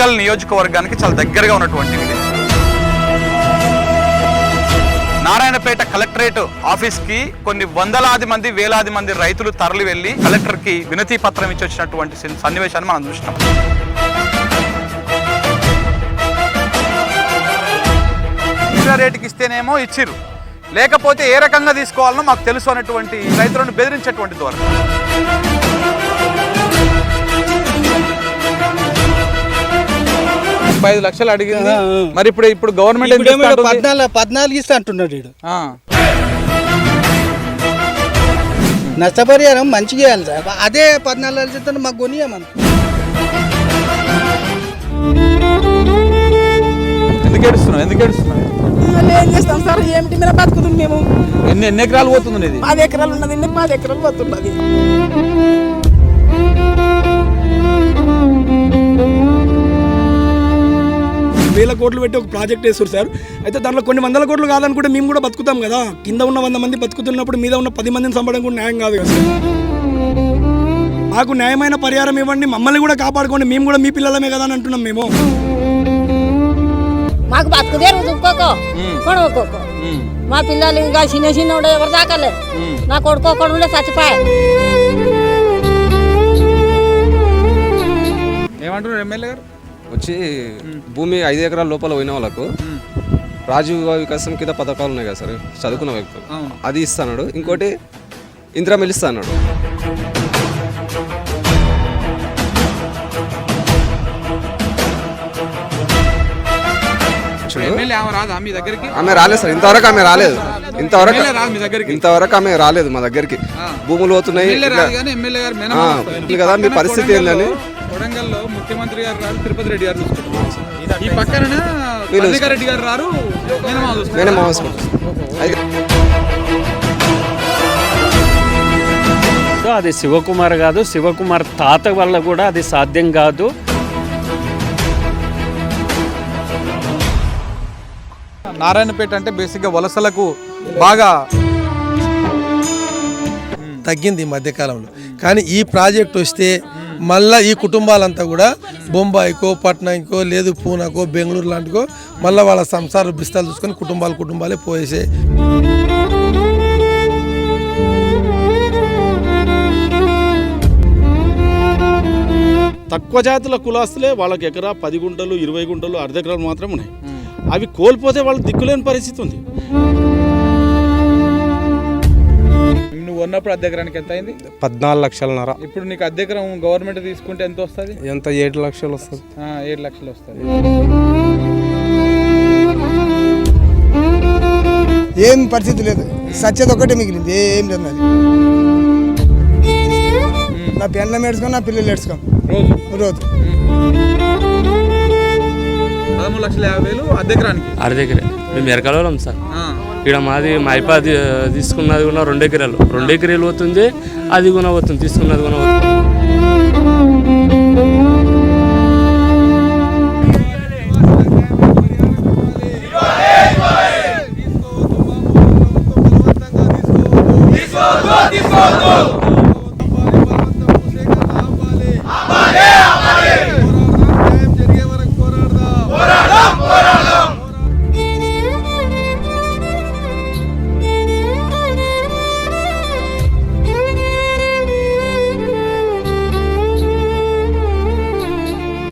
వరంగల్ నియోజకవర్గానికి చాలా దగ్గరగా ఉన్నటువంటి విలేజ్ నారాయణపేట కలెక్టరేట్ ఆఫీస్కి కొన్ని వందలాది మంది వేలాది మంది రైతులు తరలి వెళ్ళి కలెక్టర్కి వినతి పత్రం ఇచ్చి వచ్చినటువంటి సన్నివేశాన్ని మనం చూసినాం. రేటుకి ఇస్తేనేమో ఇచ్చిర్రు. లేకపోతే ఏ రకంగా తీసుకోవాలనో మాకు తెలుసు అన్నటువంటి రైతులను బెదిరించేటువంటి ధోరణి. ముప్పై ఐదు లక్షలు అడిగింది. మరి ఇప్పుడు ఇప్పుడు గవర్నమెంట్? పద్నాలుగు పద్నాలుగు ఇస్తా అంటున్నాడు వీడు. నష్టపరిహారం మంచిగా ఇవ్వాలి సార్. అదే పద్నాలుగు చెప్తాను మాకు కొనియమని. ఎందుకు ఏడుస్తున్నావు? ఎందుకు ఏడుస్తున్నావు? మళ్ళీ ఏం చేస్తాం సార్? ఏమిటి? మీద బతుకుతుంది మేము. ఎన్ని ఎన్ని ఎకరాలు పోతుంది ఇది పది ఎకరాలు ఉన్నది పది ఎకరాలు పోతున్నది. వేల కోట్లు పెట్టి ఒక ప్రాజెక్ట్ వేస్తారు సార్. అయితే దాంట్లో కొన్ని వందల కోట్లు కాదనుకుంటే మేము కూడా బతుకుతాం కదా. కింద ఉన్న వంద మంది బతుకుతున్నప్పుడు మీద ఉన్న పది మందిని చంపడం కూడా న్యాయం కాదు కదా మాకు న్యాయమైన పరిహారం ఇవ్వండి మమ్మల్ని కూడా కాపాడుకోండి మేము కూడా మీ పిల్లలమే కదా అని అంటున్నాం మేము. మాకు బతుకుదే రుజుకోకో కొడవకోకో మా పిల్లలు ఇంకా చిన్న చిన్న ఉండే ఎవరు దాకాలే. నా కొడుకో కొడుకులే చచ్చిపోయా. ఏమంటున్నారు ఎమ్మెల్యే గారు? వచ్చి భూమి ఐదు ఎకరాల లోపల పోయిన వాళ్ళకు రాజీవ్ వికాసం కింద పథకాలు ఉన్నాయి కదా సార్ చదువుకున్న వ్యక్తులు అవును. అది ఇస్తాడు ఇంకోటి ఇందిరా మిల్ ఇస్తాడు ఎమ్మెల్యే ఆమె రాలేదు సార్ ఇంతవరకు ఆమె రాలేదు. ఇంతవరకు ఇంతవరకు ఆమె రాలేదు మా దగ్గరికి. భూములు పోతున్నాయి కదా మీ పరిస్థితి ఏందని. కొడంగల్లో ముఖ్యమంత్రి గారు రారు తిరుపతి రెడ్డి గారు చూసుకుంటారు ఈ పక్కన రెడ్డి గారు రారు చూసుకుంటారు. అది శివకుమార్ కాదు శివకుమార్ తాత వల్ల కూడా అది సాధ్యం కాదు. నారాయణపేట అంటే బేసిక్గా వలసలకు బాగా తగ్గింది ఈ మధ్యకాలంలో. కానీ ఈ ప్రాజెక్ట్ వస్తే మళ్ళా ఈ కుటుంబాలంతా కూడా బొంబాయికో పట్నంకో లేదు పూనాకో బెంగళూరు లాంటికో మళ్ళీ వాళ్ళ సంసార బిస్తాలు చూసుకొని కుటుంబాలు కుటుంబాలే పోయేసే. తక్కువ జాతుల కులాస్తులే వాళ్ళకి ఎకరా పది గుంటలు ఇరవై గుంటలు అర్ధ ఎకరాలు మాత్రం ఉన్నాయి. అవి కోల్పోతే వాళ్ళు దిక్కులేని పరిస్థితి ఉంది. ఉన్నప్పుడు అద్దె ఎకరానికి ఎంత అయింది? పద్నాలుగు లక్షలన్నర. ఇప్పుడు నీకు అద్దె ఎకరం గవర్నమెంట్ తీసుకుంటే ఎంత వస్తుంది? ఎంత? ఏడు లక్షలు వస్తుంది. ఏడు లక్షలు వస్తుంది. ఏం పరిస్థితి లేదు. సత్యత ఒకటే మిగిలింది. ఏం లేదు నాది. నా పెండ్లం ఏడ్చుకొని నా పిల్లలు ఏడ్చుకోం రోజు? రోజు. పదమూడు లక్షల యాభై వేలు అద్దె ఎకరానికి? అర దగ్గరే మేము ఎరకలం సార్. ఆ. ఇక్కడ మాది మా తీసుకున్నది కూడా రెండు ఎకరాలు. రెండు ఎకరాలు పోతుంది అది కూడా పోతుంది తీసుకున్నది కూడా పోతుంది.